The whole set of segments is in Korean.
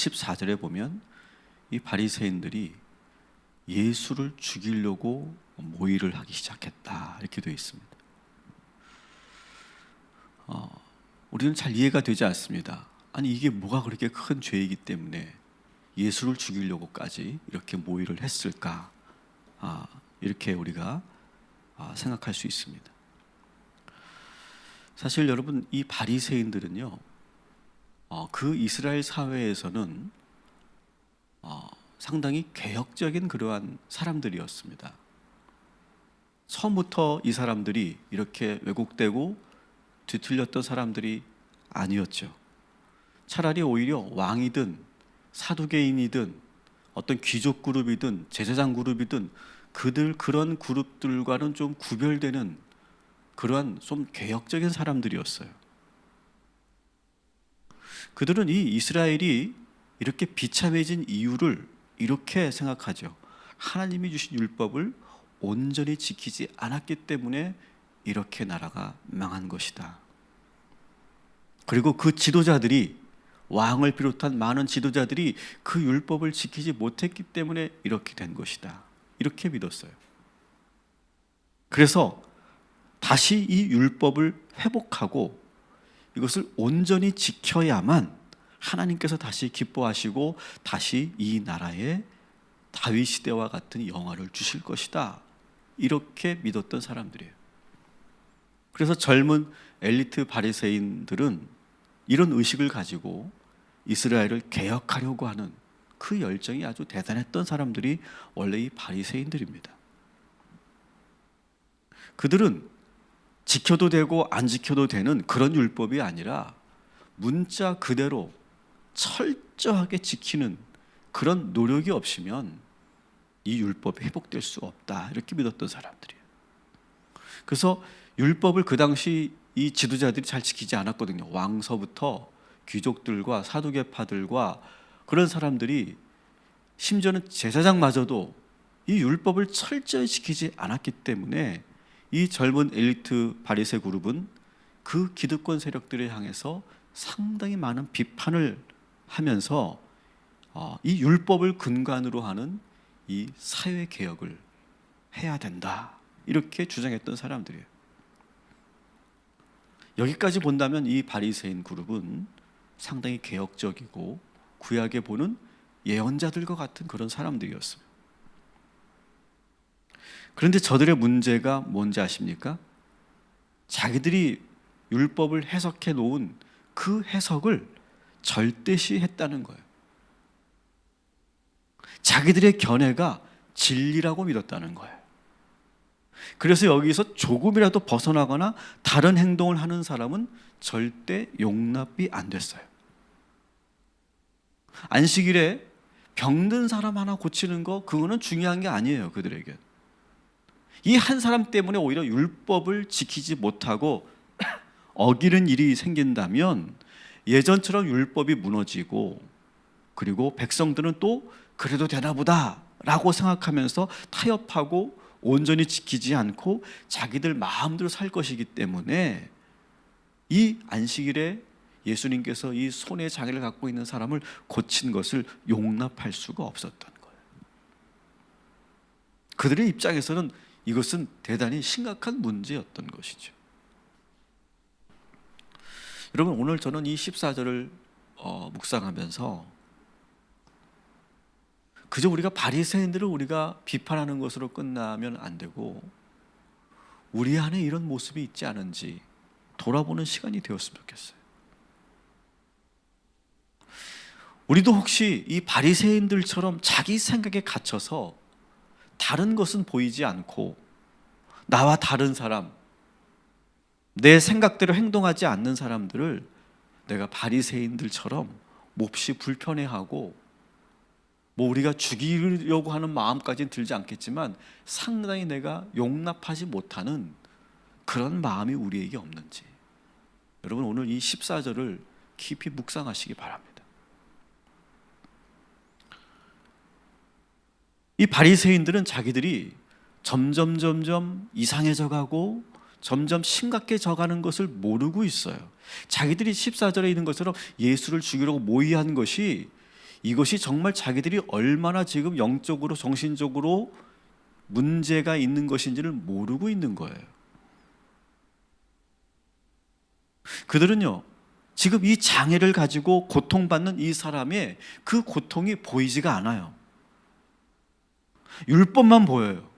오늘 14절에 보면 이 바리새인들이 예수를 죽이려고 모의를 하기 시작했다 이렇게 되어 있습니다. 어, 우리는 잘 이해가 되지 않습니다. 아니 이게 뭐가 그렇게 큰 죄이기 때문에 예수를 죽이려고까지 이렇게 모의를 했을까? 아, 이렇게 우리가 아, 생각할 수 있습니다. 사실 여러분 이 바리새인들은요, 어, 그 이스라엘 사회에서는 어, 상당히 개혁적인 그러한 사람들이었습니다. 처음부터 이 사람들이 이렇게 왜곡되고 뒤틀렸던 사람들이 아니었죠. 차라리 오히려 왕이든 사두개인이든 어떤 귀족 그룹이든 제사장 그룹이든 그들 그런 그룹들과는 좀 구별되는 그러한 좀 개혁적인 사람들이었어요. 그들은 이 이스라엘이 이렇게 비참해진 이유를 이렇게 생각하죠. 하나님이 주신 율법을 온전히 지키지 않았기 때문에 이렇게 나라가 망한 것이다. 그리고 그 지도자들이 왕을 비롯한 많은 지도자들이 그 율법을 지키지 못했기 때문에 이렇게 된 것이다. 이렇게 믿었어요. 그래서 다시 이 율법을 회복하고 이것을 온전히 지켜야만 하나님께서 다시 기뻐하시고 다시 이 나라에 다윗 시대와 같은 영화를 주실 것이다. 이렇게 믿었던 사람들이에요. 그래서 젊은 엘리트 바리새인들은 이런 의식을 가지고 이스라엘을 개혁하려고 하는 그 열정이 아주 대단했던 사람들이 원래 이 바리새인들입니다. 그들은 지켜도 되고 안 지켜도 되는 그런 율법이 아니라 문자 그대로 철저하게 지키는 그런 노력이 없으면 이 율법이 회복될 수 없다 이렇게 믿었던 사람들이에요. 그래서 율법을 그 당시 이 지도자들이 잘 지키지 않았거든요. 왕서부터 귀족들과 사두개파들과 그런 사람들이 심지어는 제사장마저도 이 율법을 철저히 지키지 않았기 때문에 이 젊은 엘리트 바리새 그룹은 그 기득권 세력들을 향해서 상당히 많은 비판을 하면서 어, 이 율법을 근간으로 하는 이 사회 개혁을 해야 된다 이렇게 주장했던 사람들이에요. 여기까지 본다면 이 바리새인 그룹은 상당히 개혁적이고 구약에 보는 예언자들과 같은 그런 사람들이었습니다. 그런데 저들의 문제가 뭔지 아십니까? 자기들이 율법을 해석해 놓은 그 해석을 절대시 했다는 거예요. 자기들의 견해가 진리라고 믿었다는 거예요. 그래서 여기서 조금이라도 벗어나거나 다른 행동을 하는 사람은 절대 용납이 안 됐어요. 안식일에 병든 사람 하나 고치는 거 그거는 중요한 게 아니에요 그들에게. 이 한 사람 때문에 오히려 율법을 지키지 못하고 어기는 일이 생긴다면 예전처럼 율법이 무너지고 그리고 백성들은 또 그래도 되나 보다라고 생각하면서 타협하고 온전히 지키지 않고 자기들 마음대로 살 것이기 때문에 이 안식일에 예수님께서 이 손에 장애를 갖고 있는 사람을 고친 것을 용납할 수가 없었던 거예요. 그들의 입장에서는 이것은 대단히 심각한 문제였던 것이죠. 여러분 오늘 저는 이 14절을 어, 묵상하면서 그저 우리가 바리새인들을 우리가 비판하는 것으로 끝나면 안 되고 우리 안에 이런 모습이 있지 않은지 돌아보는 시간이 되었으면 좋겠어요. 우리도 혹시 이 바리새인들처럼 자기 생각에 갇혀서 다른 것은 보이지 않고 나와 다른 사람 내 생각대로 행동하지 않는 사람들을 내가 바리새인들처럼 몹시 불편해하고 뭐 우리가 죽이려고 하는 마음까지는 들지 않겠지만 상당히 내가 용납하지 못하는 그런 마음이 우리에게 없는지 여러분 오늘 이 14절을 깊이 묵상하시기 바랍니다. 이 바리새인들은 자기들이 점점 점점 이상해져 가고 점점 심각해져 가는 것을 모르고 있어요. 자기들이 14절에 있는 것처럼 예수를 죽이려고 모의한 것이 이것이 정말 자기들이 얼마나 지금 영적으로 정신적으로 문제가 있는 것인지를 모르고 있는 거예요. 그들은요, 지금 이 장애를 가지고 고통받는 이 사람의 그 고통이 보이지가 않아요. 율법만 보여요.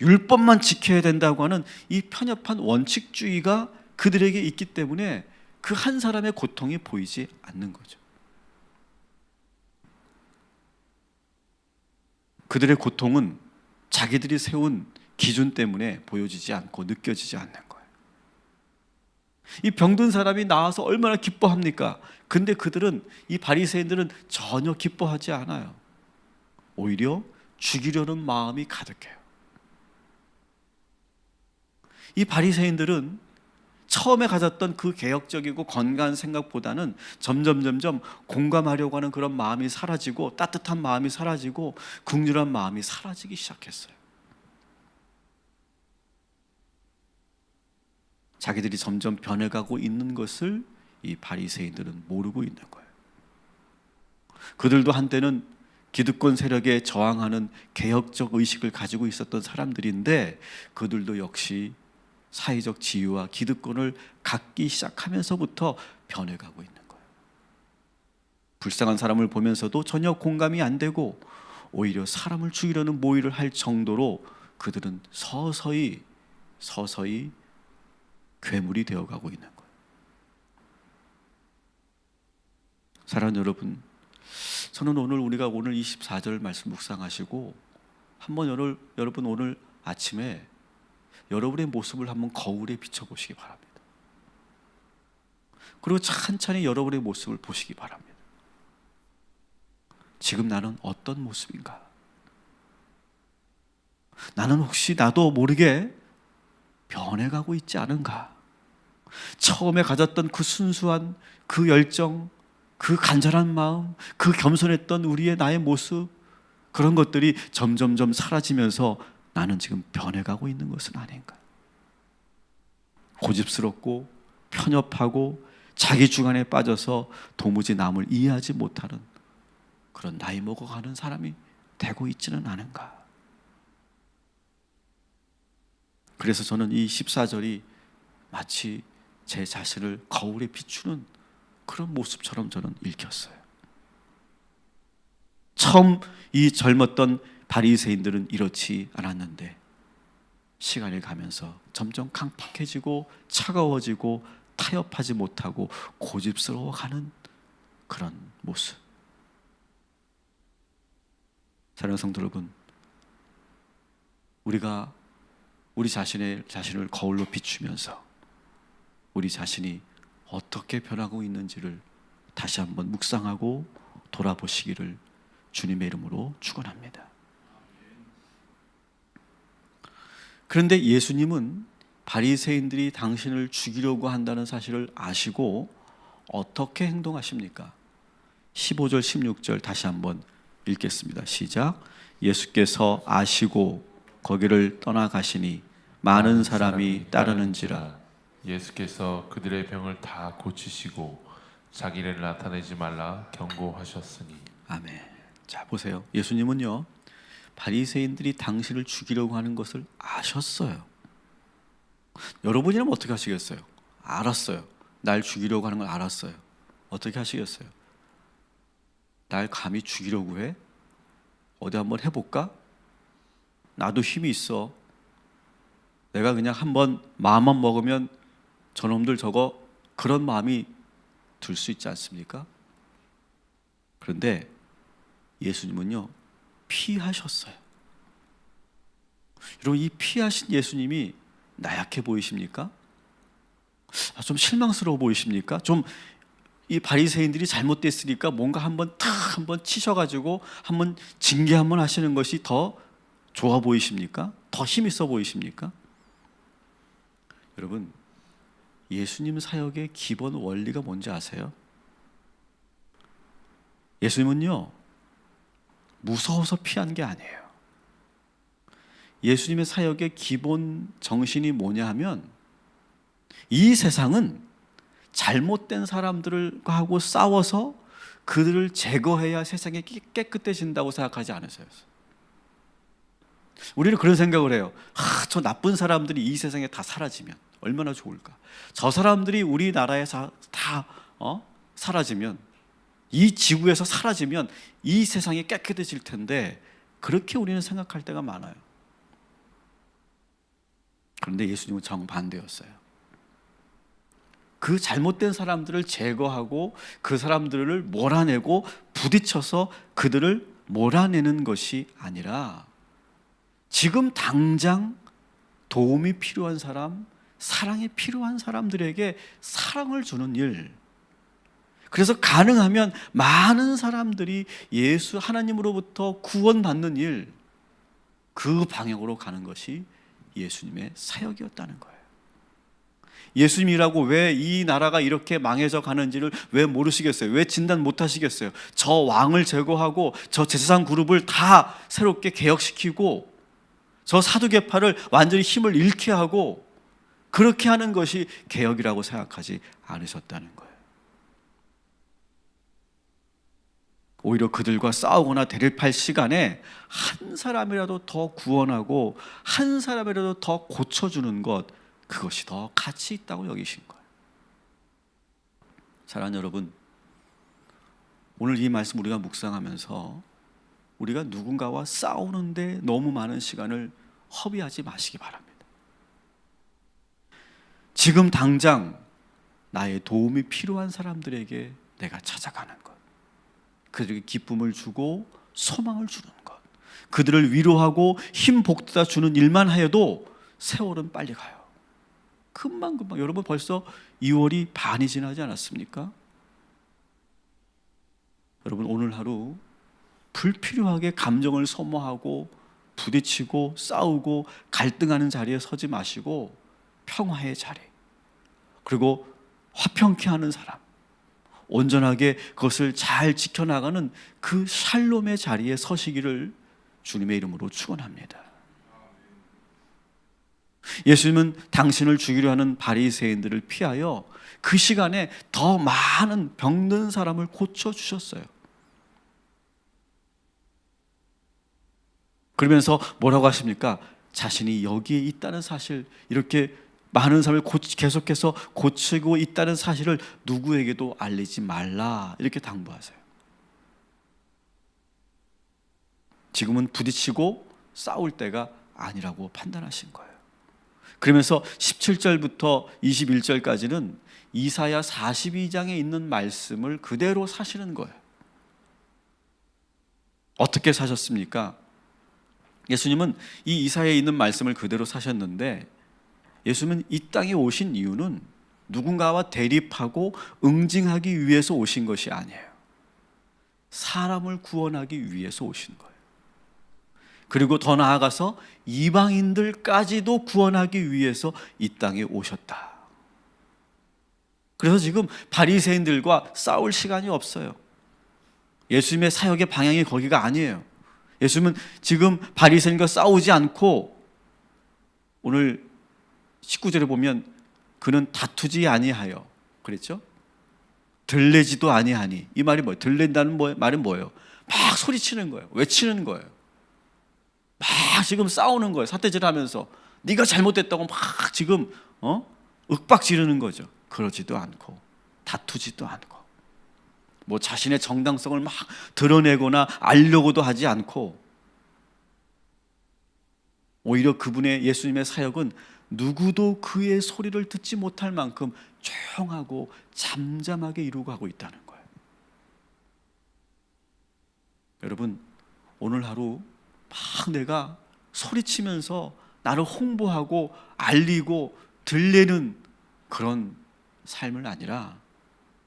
율법만 지켜야 된다고 하는 이 편협한 원칙주의가 그들에게 있기 때문에 그 한 사람의 고통이 보이지 않는 거죠. 그들의 고통은 자기들이 세운 기준 때문에 보여지지 않고 느껴지지 않는 거예요. 이 병든 사람이 나와서 얼마나 기뻐합니까? 근데 그들은 이 바리새인들은 전혀 기뻐하지 않아요. 오히려 죽이려는 마음이 가득해요. 이 바리새인들은 처음에 가졌던 그 개혁적이고 건강한 생각보다는 점점 점점 공감하려고 하는 그런 마음이 사라지고 따뜻한 마음이 사라지고 긍휼한 마음이 사라지기 시작했어요. 자기들이 점점 변해가고 있는 것을 이 바리새인들은 모르고 있는 거예요. 그들도 한때는 기득권 세력에 저항하는 개혁적 의식을 가지고 있었던 사람들인데 그들도 역시 사회적 지위와 기득권을 갖기 시작하면서부터 변해가고 있는 거예요. 불쌍한 사람을 보면서도 전혀 공감이 안 되고 오히려 사람을 죽이려는 모의를 할 정도로 그들은 서서히 서서히 괴물이 되어가고 있는 거예요. 사랑하는 여러분, 저는 오늘 우리가 오늘 24절 말씀 묵상하시고 한번 여러, 여러분 오늘 아침에 여러분의 모습을 한번 거울에 비춰보시기 바랍니다. 그리고 천천히 여러분의 모습을 보시기 바랍니다. 지금 나는 어떤 모습인가? 나는 혹시 나도 모르게 변해가고 있지 않은가? 처음에 가졌던 그 순수한 그 열정, 그 간절한 마음, 그 겸손했던 우리의 나의 모습, 그런 것들이 점점점 사라지면서 나는 지금 변해가고 있는 것은 아닌가? 고집스럽고 편협하고 자기 주관에 빠져서 도무지 남을 이해하지 못하는 그런 나이 먹어가는 사람이 되고 있지는 않은가? 그래서 저는 이 14절이 마치 제 자신을 거울에 비추는 그런 모습처럼 저는 읽혔어요. 처음 이 젊었던 바리새인들은 이렇지 않았는데 시간이 가면서 점점 강팍해지고 차가워지고 타협하지 못하고 고집스러워가는 그런 모습. 사랑하는 성도 여러분, 우리가 우리 자신의 자신을 거울로 비추면서 우리 자신이 어떻게 변하고 있는지를 다시 한번 묵상하고 돌아보시기를 주님의 이름으로 축원합니다. 그런데 예수님은 바리새인들이 당신을 죽이려고 한다는 사실을 아시고 어떻게 행동하십니까? 15절 16절 다시 한번 읽겠습니다. 시작. 예수께서 아시고 거기를 떠나가시니 많은 사람이 따르는지라 예수께서 그들의 병을 다 고치시고 자기를 나타내지 말라 경고하셨으니 아멘. 자 보세요. 예수님은요 바리새인들이 당신을 죽이려고 하는 것을 아셨어요. 여러분이라면 어떻게 하시겠어요? 알았어요. 날 죽이려고 하는 걸 알았어요. 어떻게 하시겠어요? 날 감히 죽이려고 해? 어디 한번 해볼까? 나도 힘이 있어. 내가 그냥 한번 마음만 먹으면 저놈들 저거 그런 마음이 들 수 있지 않습니까? 그런데 예수님은요 피하셨어요. 여러분 이 피하신 예수님이 나약해 보이십니까? 아, 좀 실망스러워 보이십니까? 좀 이 바리새인들이 잘못됐으니까 뭔가 한번 탁 한번 치셔가지고 한번 징계 한번 하시는 것이 더 좋아 보이십니까? 더 힘 있어 보이십니까? 여러분 예수님 사역의 기본 원리가 뭔지 아세요? 예수님은요 무서워서 피한 게 아니에요. 예수님의 사역의 기본 정신이 뭐냐 하면 이 세상은 잘못된 사람들과 하고 싸워서 그들을 제거해야 세상이 깨- 깨끗해진다고 생각하지 않으세요? 우리는 그런 생각을 해요. 아, 저 나쁜 사람들이 이 세상에 다 사라지면 얼마나 좋을까? 저 사람들이 우리나라에서 다 어? 사라지면 이 지구에서 사라지면 이 세상이 깨끗해질 텐데 그렇게 우리는 생각할 때가 많아요. 그런데 예수님은 정반대였어요. 그 잘못된 사람들을 제거하고 그 사람들을 몰아내고 부딪혀서 그들을 몰아내는 것이 아니라 지금 당장 도움이 필요한 사람, 사랑이 필요한 사람들에게 사랑을 주는 일. 그래서 가능하면 많은 사람들이 예수 하나님으로부터 구원받는 일, 그 방향으로 가는 것이 예수님의 사역이었다는 거예요. 예수님이라고 왜 이 나라가 이렇게 망해져 가는지를 왜 모르시겠어요? 왜 진단 못 하시겠어요? 저 왕을 제거하고 저 제사장 그룹을 다 새롭게 개혁시키고 저 사두개파를 완전히 힘을 잃게 하고 그렇게 하는 것이 개혁이라고 생각하지 않으셨다는 거예요. 오히려 그들과 싸우거나 대립할 시간에 한 사람이라도 더 구원하고 한 사람이라도 더 고쳐주는 것 그것이 더 가치 있다고 여기신 거예요. 사랑하는 여러분, 오늘 이 말씀 우리가 묵상하면서 우리가 누군가와 싸우는데 너무 많은 시간을 허비하지 마시기 바랍니다. 지금 당장 나의 도움이 필요한 사람들에게 내가 찾아가는 것, 그들에게 기쁨을 주고 소망을 주는 것, 그들을 위로하고 힘 복돋아 주는 일만 하여도 세월은 빨리 가요. 금방 금방 여러분 벌써 2월이 반이 지나지 않았습니까? 여러분 오늘 하루 불필요하게 감정을 소모하고 부딪히고 싸우고 갈등하는 자리에 서지 마시고 평화의 자리 그리고 화평케 하는 사람 온전하게 그것을 잘 지켜나가는 그 샬롬의 자리에 서시기를 주님의 이름으로 축원합니다. 예수님은 당신을 죽이려 하는 바리새인들을 피하여 그 시간에 더 많은 병든 사람을 고쳐 주셨어요. 그러면서 뭐라고 하십니까? 자신이 여기에 있다는 사실, 이렇게 많은 사람을 고치, 계속해서 고치고 있다는 사실을 누구에게도 알리지 말라. 이렇게 당부하세요. 지금은 부딪히고 싸울 때가 아니라고 판단하신 거예요. 그러면서 17절부터 21절까지는 이사야 42장에 있는 말씀을 그대로 사시는 거예요. 어떻게 사셨습니까? 예수님은 이 이사야에 있는 말씀을 그대로 사셨는데 예수님은 이 땅에 오신 이유는 누군가와 대립하고 응징하기 위해서 오신 것이 아니에요. 사람을 구원하기 위해서 오신 거예요. 그리고 더 나아가서 이방인들까지도 구원하기 위해서 이 땅에 오셨다. 그래서 지금 바리새인들과 싸울 시간이 없어요. 예수님의 사역의 방향이 거기가 아니에요. 예수님은 지금 바리새인과 싸우지 않고 오늘 19절에 보면 그는 다투지 아니하여 그랬죠? 들레지도 아니하니 이 말이 뭐예요? 들렌다는 뭐, 말은 뭐예요? 막 소리치는 거예요. 외치는 거예요. 막 지금 싸우는 거예요. 사태질하면서 네가 잘못됐다고 막 지금 어? 윽박 지르는 거죠. 그러지도 않고 다투지도 않고 뭐 자신의 정당성을 막 드러내거나 알려고도 하지 않고 오히려 그분의 예수님의 사역은 누구도 그의 소리를 듣지 못할 만큼 조용하고 잠잠하게 이루고 가고 있다는 거예요. 여러분 오늘 하루 막 내가 소리치면서 나를 홍보하고 알리고 들리는 그런 삶을 아니라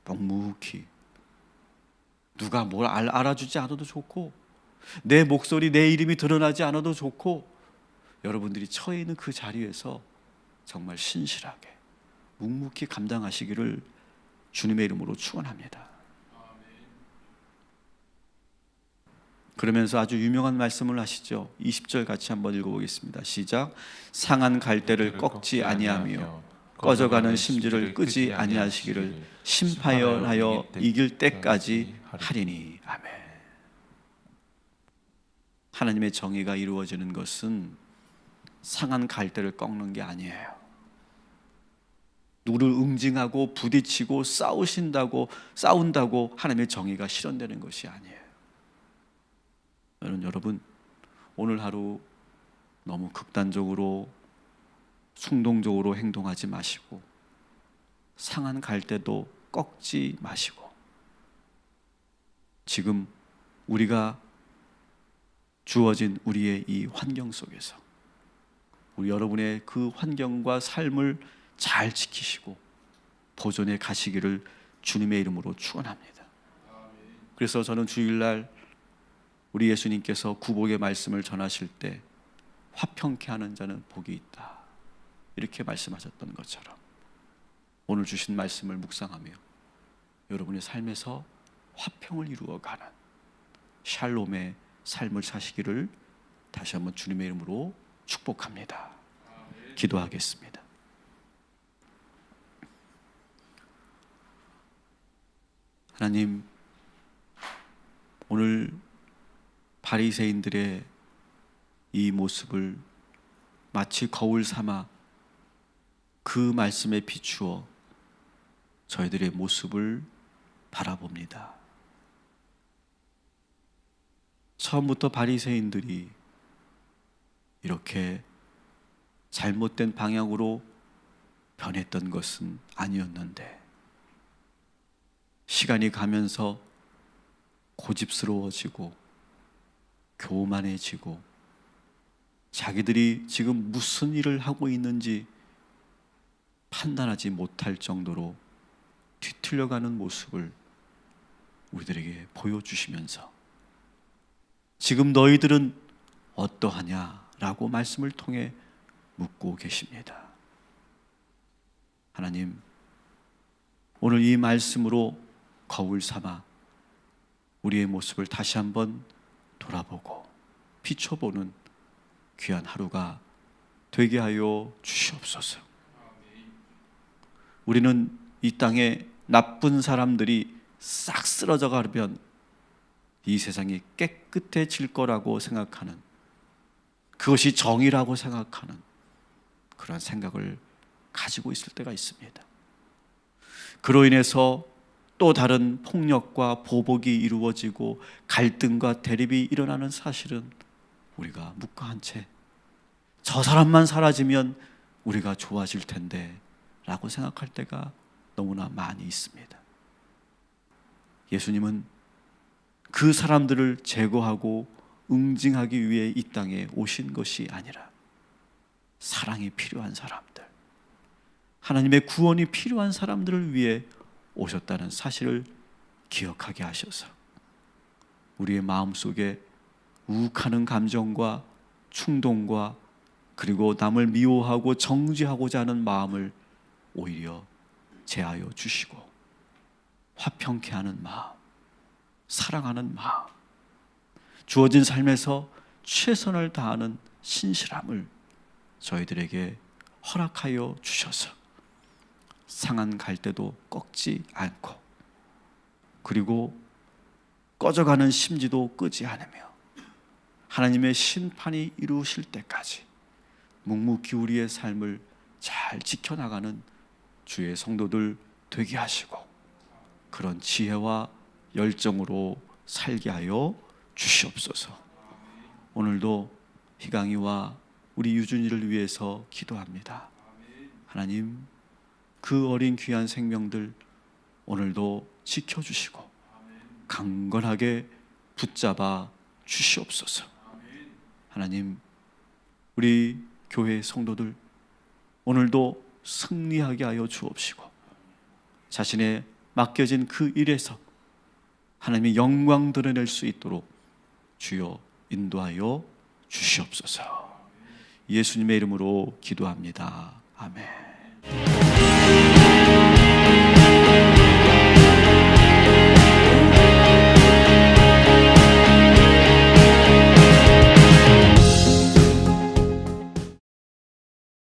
묵묵히 누가 뭘 알, 알아주지 않아도 좋고 내 목소리 내 이름이 드러나지 않아도 좋고 여러분들이 처해 있는 그 자리에서 정말 신실하게 묵묵히 감당하시기를 주님의 이름으로 축원합니다. 그러면서 아주 유명한 말씀을 하시죠. 20절 같이 한번 읽어보겠습니다. 시작. 상한 갈대를 꺾지 아니하며 꺼져가는 심지를 끄지 아니하시기를 심파연하여 이길 때까지 하리. 하리니 아멘. 하나님의 정의가 이루어지는 것은 상한 갈대를 꺾는 게 아니에요. 누구를 응징하고 부딪히고 싸우신다고 싸운다고 하나님의 정의가 실현되는 것이 아니에요. 여러분 여러분 오늘 하루 너무 극단적으로 충동적으로 행동하지 마시고 상한 갈대도 꺾지 마시고 지금 우리가 주어진 우리의 이 환경 속에서 우리 여러분의 그 환경과 삶을 잘 지키시고 보존해 가시기를 주님의 이름으로 축원합니다. 그래서 저는 주일날 우리 예수님께서 구복의 말씀을 전하실 때 화평케 하는 자는 복이 있다. 이렇게 말씀하셨던 것처럼 오늘 주신 말씀을 묵상하며 여러분의 삶에서 화평을 이루어 가는 샬롬의 삶을 사시기를 다시 한번 주님의 이름으로 축복합니다. 기도하겠습니다. 하나님 오늘 바리새인들의 이 모습을 마치 거울 삼아 그 말씀에 비추어 저희들의 모습을 바라봅니다. 처음부터 바리새인들이 이렇게 잘못된 방향으로 변했던 것은 아니었는데 시간이 가면서 고집스러워지고 교만해지고 자기들이 지금 무슨 일을 하고 있는지 판단하지 못할 정도로 뒤틀려가는 모습을 우리들에게 보여주시면서 지금 너희들은 어떠하냐라고 말씀을 통해 묻고 계십니다. 하나님, 오늘 이 말씀으로 거울 삼아 우리의 모습을 다시 한번 돌아보고 비춰보는 귀한 하루가 되게 하여 주시옵소서. 우리는 이 땅에 나쁜 사람들이 싹 쓰러져 가면 이 세상이 깨끗해질 거라고 생각하는 그것이 정의라고 생각하는 그런 생각을 가지고 있을 때가 있습니다. 그로 인해서 또 다른 폭력과 보복이 이루어지고 갈등과 대립이 일어나는 사실은 우리가 묵과한 채 저 사람만 사라지면 우리가 좋아질 텐데 라고 생각할 때가 너무나 많이 있습니다. 예수님은 그 사람들을 제거하고 응징하기 위해 이 땅에 오신 것이 아니라 사랑이 필요한 사람들, 하나님의 구원이 필요한 사람들을 위해 오셨다는 사실을 기억하게 하셔서 우리의 마음 속에 욱하는 감정과 충동과 그리고 남을 미워하고 정죄하고자 하는 마음을 오히려 제하여 주시고 화평케 하는 마음, 사랑하는 마음, 주어진 삶에서 최선을 다하는 신실함을 저희들에게 허락하여 주셔서 상한 갈대도 꺾지 않고 그리고 꺼져가는 심지도 끄지 않으며 하나님의 심판이 이루어질 때까지 묵묵히 우리의 삶을 잘 지켜나가는 주의 성도들 되게 하시고 그런 지혜와 열정으로 살게 하여 주시옵소서. 오늘도 희강이와 우리 유준이를 위해서 기도합니다. 하나님, 그 어린 귀한 생명들 오늘도 지켜주시고 강건하게 붙잡아 주시옵소서. 하나님, 우리 교회 성도들 오늘도 승리하게 하여 주옵시고 자신의 맡겨진 그 일에서 하나님의 영광 드러낼 수 있도록 주여 인도하여 주시옵소서. 예수님의 이름으로 기도합니다. 아멘.